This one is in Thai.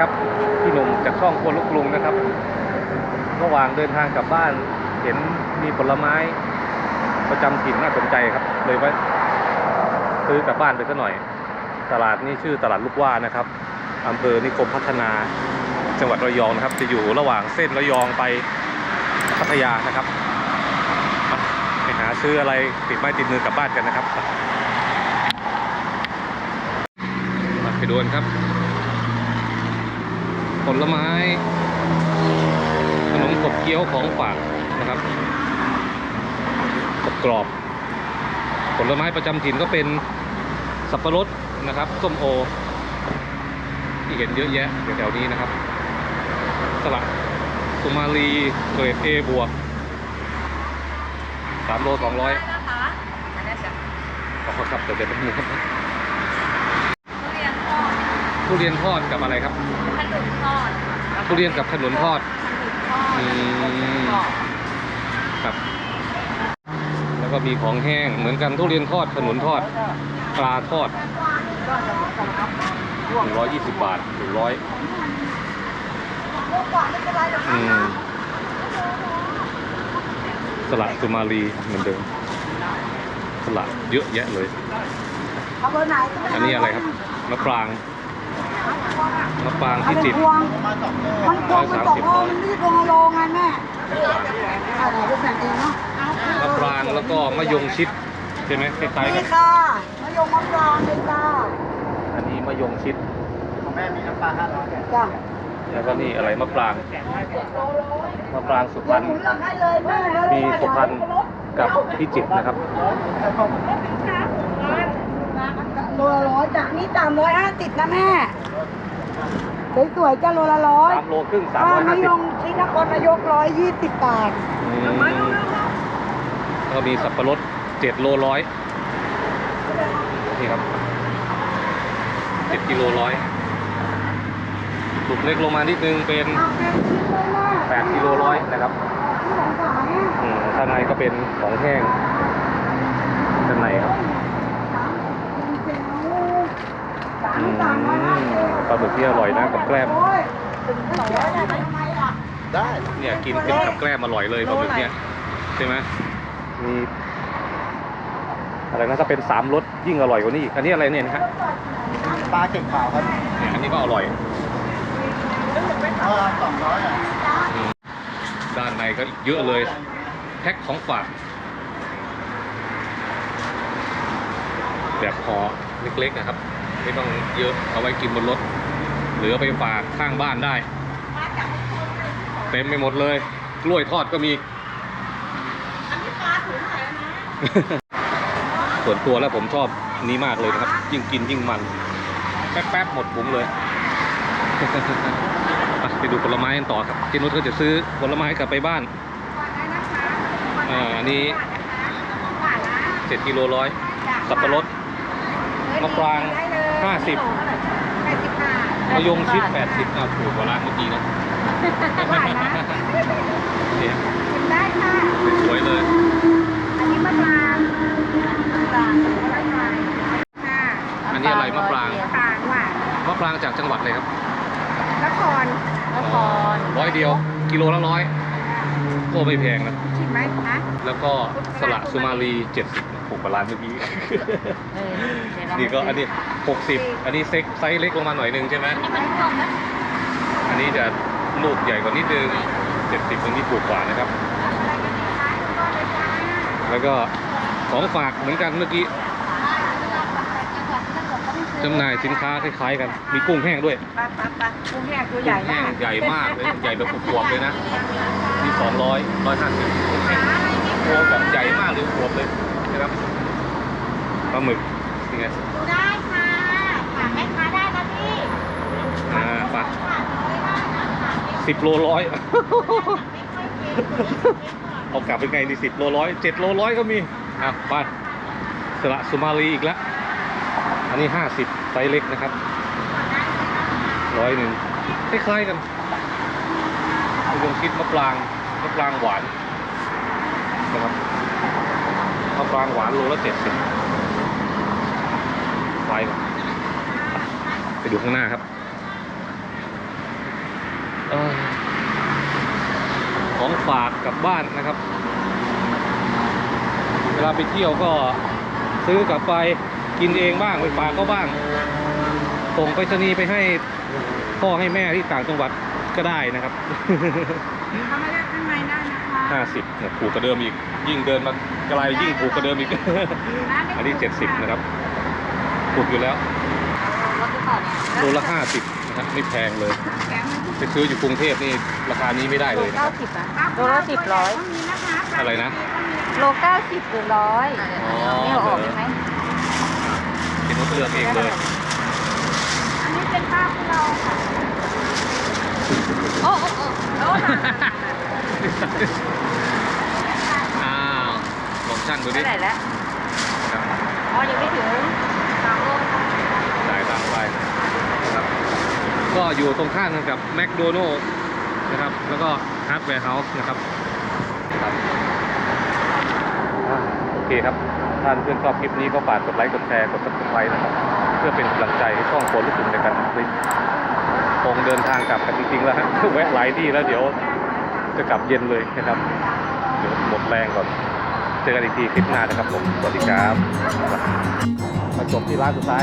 ครับพี่หนุ่มจากช่องครัวลูกกรุงนะครับระหว่างเดินทางกลับบ้าน เห็นมีผลไม้ประจำถิ่นน่าสนใจครับ เลยว่าซื้อกลับบ้านไปสักหน่อย ตลาดนี้ชื่อตลาดลูกว่านะครับอำเภอนิคมพัฒนาจังหวัดระยองนะครับ จะอยู่ระหว่างเส้นระยองไปพัทยานะครับไปหาซื้ออะไรติดไม้ติดมือกลับบ้านกันนะครับมาไปดูกันครับ ผลไม้ ขนมขบเคี้ยวของฝากนะครับกรอบกรอบๆผลไม้ประจำถิ่นก็เป็นสับปะรดนะครับส้มโอ ที่เห็นเยอะแยะแถวๆนี้นะครับ สลัดสุมาลีเกรดเอบวกสามโลสองร้อยนะคะอันนี้จะขอบคุณครับเดี๋ยวเดี๋ยวแป๊บนึงครับทุเรียนทอด ทุเรียนทอดกับอะไรครับ ขนุนทอดทุเรียนกับขนุนทอดขนุนทอดอืมกรอบครับ แล้วก็มีของแห้งเหมือนกันทุเรียนทอดขนุนทอดปลาทอดหนึ่งร้อยยี่สิบบาทหนึ่งร้อยอืมสลัดสุมาลีเหมือนเดิม สลัดเยอะแยะเลย เอาเบอร์ไหนก็ด้อันนี้อะไรครับมะปราง มะปรางเอาที่เป็นจิตรพวงมันพวงมันสองโลมันไม่ใช่พวงละโลไงแม่อะไรก็แบ่งเองเนาะมะปรางแล้วก็มะยงชิดใช่ไหมคล้ายๆกันี่นค่ะมะยงมะปรางเลยจ้าอันนี้มะยงชิด ของแม่มีน้ำปลาห้าร้อยจ้าแล้วก็นี่อะไรมะปรางมะปรางสุพรรณหมุนหลังให้เลยแม่เลยมีสุพรรณกับพิจิตรนะครับ โลละร้อยจ้ะนี่สามร้อยห้าสิบนะแม่สวยๆจ้าโลละร้อยสามโลครึ่งสามป้าร้อยมะห้าสิยบงที่นครนายกร้อยยี่สิบบาทก็มีสับปะรดเจ็ดโลร้อยนี่ครับเจ็ดกิโลร้อยลูกเล็กลงมานิดนึงเป็นเอาเป็นชิ้นเลยแม่แปดกิโลร้อยนะครับที่สงสารเนี่ยอืมข้างในก็เป็นของแห้งด้านในครับ อืมปลาหมึกที่อร่อยนะกับแกล้มได้เนี่ยกินเป็นกับแกล้มอร่อยเลยปลาหมึกเนี่ยใช่ไหมมีอะไรนะถ้าเป็นสามรสยิ่งอร่อยกว่านี้อีกอันนี้อะไรเนี่ยนะฮะปลาเก่งขาวครับเนี่ยอันนี้ก็อร่อยเออสองร้อยอะอืมด้านในก็อีกเยอะเลย แพ็คของฝากแบบห่อเล็กๆนะครับ ไม่ต้องเยอะเอาไว้กินบนรถ หรือเอาไปฝากข้างบ้านได้ เต็มไปหมดเลย กล้วยทอดก็มีส่วนตัวแล้วผมชอบนี้มากเลยนะครับ ยิ่งกินยิ่งมัน แป๊บๆหมดบุ้งเลยไปดูผลไม้กันต่อครับเจนุชก็จะซื้อผลไม้กลับไปบ้านอันนี้เจ็ดกิโลร้อยสับปะรดมะปราง ห้าสิบมะยงชิดแปดสิบอะถูกกว่าร้านเมื่อกี้นะหวานนะเนี่ยได้ค่ะสวยๆเลย อันนี้มะปรางมะปรางมะปรางค่ะอันนี้อะไรมะปรางมะปรางหวานมะปรางจากจังหวัดเลยครับนครนครร้อยเดียว กิโลละร้อย ก็ไม่แพงนะ ชิมไหมคะแล้วก็สละสุมาลีเจ็ดสิบถูกกว่าร้านเมื่อกี้ เออเดี๋ยวเรานี่ก็อันนี้หกสิบอันนี้เซ็กไซส์เล็กลงมาหน่อยหนึงใช่ไหมนี่มันกรอบนะอันนี้จะลูกใหญ่กว่านิดนึงเจ็ดสิบอันนี้ถูกกว่านะครับ แล้วก็ของฝากเหมือนกันเมื่อกี้ จำหน่ายสินค้าคล้ายๆกัน มีกุ้งแห้งด้วยปลาปลาปลากุ้งแห้งตัวใหญ่กุ้งแห้มางกใหญ่มากเลยใหญ่แบบขวบๆเลยนะมีสองร้อยร้อยห้าสิบกุ้งแห้งตัวแบบใหญ่มากเลยขวบเลยนะครับปลาหมึกยังไงดูได้ค่ะฝากแม่ค้าได้นะพี่อ่าปลาสิบโลร้อยเอากลับเป็นไงนี่สิบโลร้อยเจ็ดโลร้อยก็มีอะไปสละสุมาลีอีกแล้ว อันนี้ห้าสิบไซส์เล็กนะครับร้อยหนึ่งคล้ายๆกันอุดมคิดมะปรางมะปรางหวานนะครับมะปรางหวานโลละเจ็ดสิบไปไปดูข้างหน้าครับของฝากกลับบ้านนะครับ เวลาไปเที่ยวก็ซื้อกลับไป กินเองบ้างไปฝากก็บ้าง ส่งไปรษณีย์ไปให้พ่อให้แม่ที่ต่างจังหวัดก็ได้นะครับทำมาได้ข้างในได้นะคะห้าสิบเนี่ยถูกกว่าเดิมอีก ยิ่งเดินมาไกลยิ่งถูกกว่าเดิมอีก อันนี้เจ็ดสิบนะครับถูกอยู่แล้วรถหรือเปล่าเนี่ยโลละห้าสิบนะครับไม่แพงเลยแกงไปซื้ออยู่กรุงเทพนี่ราคานี้ไม่ได้โลเลยนะคเก้ารับสิบอะโลละสิบร้อยก็มีนะคะอะไรนะ โลเก้าสิบหรือร้อยอ๋อนี่เอาออกได้ไหม เห็นว่าเลือกเองเลย อันนี้เป็นผ้าของเราค่ะ โอ้โอ้โอ้โอ้อ้าวลองชั่งดูดิเท่าไหร่แล้วครับอ๋อยังไม่ถึงสามโลจ่ายตังค์ไปนะครับ ก็อยู่ตรงข้ามกันกับแมคโดนัลล์นะครับ แล้วก็ฮาร์ดแวร์เฮาส์นะครับครับอ่าโอเคครับ ท่านเพื่อนชอบคลิปนี้ก็ฝากกดไลค์กดแชร์กดซับสไครต์นะครับ เพื่อเป็นกำลังใจให้ช่องโคนรู้สึกในการทำคลิปคงเดินทางกลับกันจริงๆแล้วฮะแวะหลายที่แล้วเดี๋ยวจะกลับเย็นเลยนะครับเดี๋ยวหมดแรงก่อนเจอกันอีกทีคลิปหน้านะครับผมสวัสดีครับมาจบที่ร้านสุดท้าย